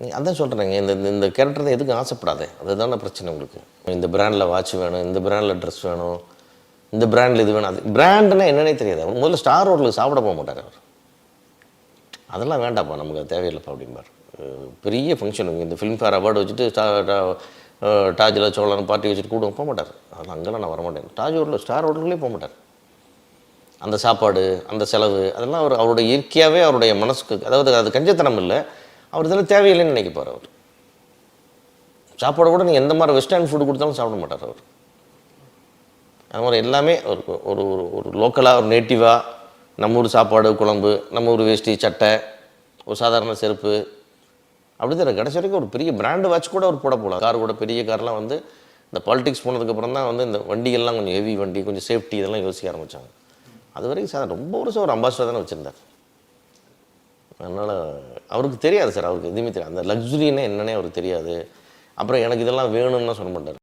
அதான் சொல்கிறேங்க இந்த இந்த- கேரக்டர் தான் எதுக்கும் ஆசைப்படாதே. அதுதான பிரச்சனை உங்களுக்கு. இந்த பிராண்டில் வாட்ச் வேணும் இந்த பிராண்டில் ட்ரெஸ் வேணும் இந்த பிராண்டில் இது வேணும். அது பிராண்டுனா என்னன்னே தெரியாது. அவர் முதல்ல ஸ்டார் ஹோட்டலுக்கு சாப்பிட போக மாட்டார் அவர். அதெல்லாம் வேண்டாம்ப்பா நமக்கு தேவையில்லைப்பா அப்படிம்பார். பெரிய ஃபங்க்ஷன் இந்த ஃபிலிம்ஃபேர் அவார்டு வச்சுட்டு ஸ்டா- டாஜில் சோழன் பார்ட்டி வச்சுட்டு கூட போக மாட்டார். அதெல்லாம் அங்கெல்லாம் நான் வரமாட்டேன். டாஜ் ஹோட்டலில் ஸ்டார் ஹோட்டலுக்குள்ளே போக மாட்டார். அந்த சாப்பாடு அந்த செலவு அதெல்லாம் அவர் அவருடைய இயற்கையாகவே அவருடைய மனசுக்கு அதாவது அது கஞ்சத்தனம் இல்லை. அவர் இதெல்லாம் தேவையில்லைன்னு நினைக்கப்பார் அவர். சாப்பாடு கூட நீங்கள் எந்த மாதிரி வெஸ்டர்ன் ஃபுட்டு கொடுத்தாலும் சாப்பிட மாட்டார் அவர். அது மாதிரி எல்லாமே ஒரு ஒரு ஒரு ஒரு லோக்கலாக ஒரு நேட்டிவாக நம்ம ஊர் சாப்பாடு குழம்பு நம்ம ஊர் வேஷ்டி சட்டை ஒரு சாதாரண செருப்பு அப்படி தான் கடைசி வரைக்கும் ஒரு பெரிய பிராண்டு வாட்ச் கூட அவர் போட போகலாம் கார் கூட பெரிய கார்லாம் வந்து இந்த பாலிடிக்ஸ் போனதுக்கப்புறம் தான் வந்து இந்த வண்டிகள்லாம் கொஞ்சம் ஹெவி வண்டி கொஞ்சம் சேஃப்டி இதெல்லாம் யோசிக்க ஆரம்பித்தாங்க அது வரைக்கும் சார் ரொம்ப வருஷம் ஒரு அம்பாசிடர் தானே வச்சுருந்தார். அதனால் அவருக்கு தெரியாது சார் அவருக்கு எதுவுமே தெரியாது. அந்த லக்ஸுரின்னா என்னன்னே அவருக்கு தெரியாது. அப்புறம் எனக்கு இதெல்லாம் வேணும்னு சொல்ல மாட்டார்.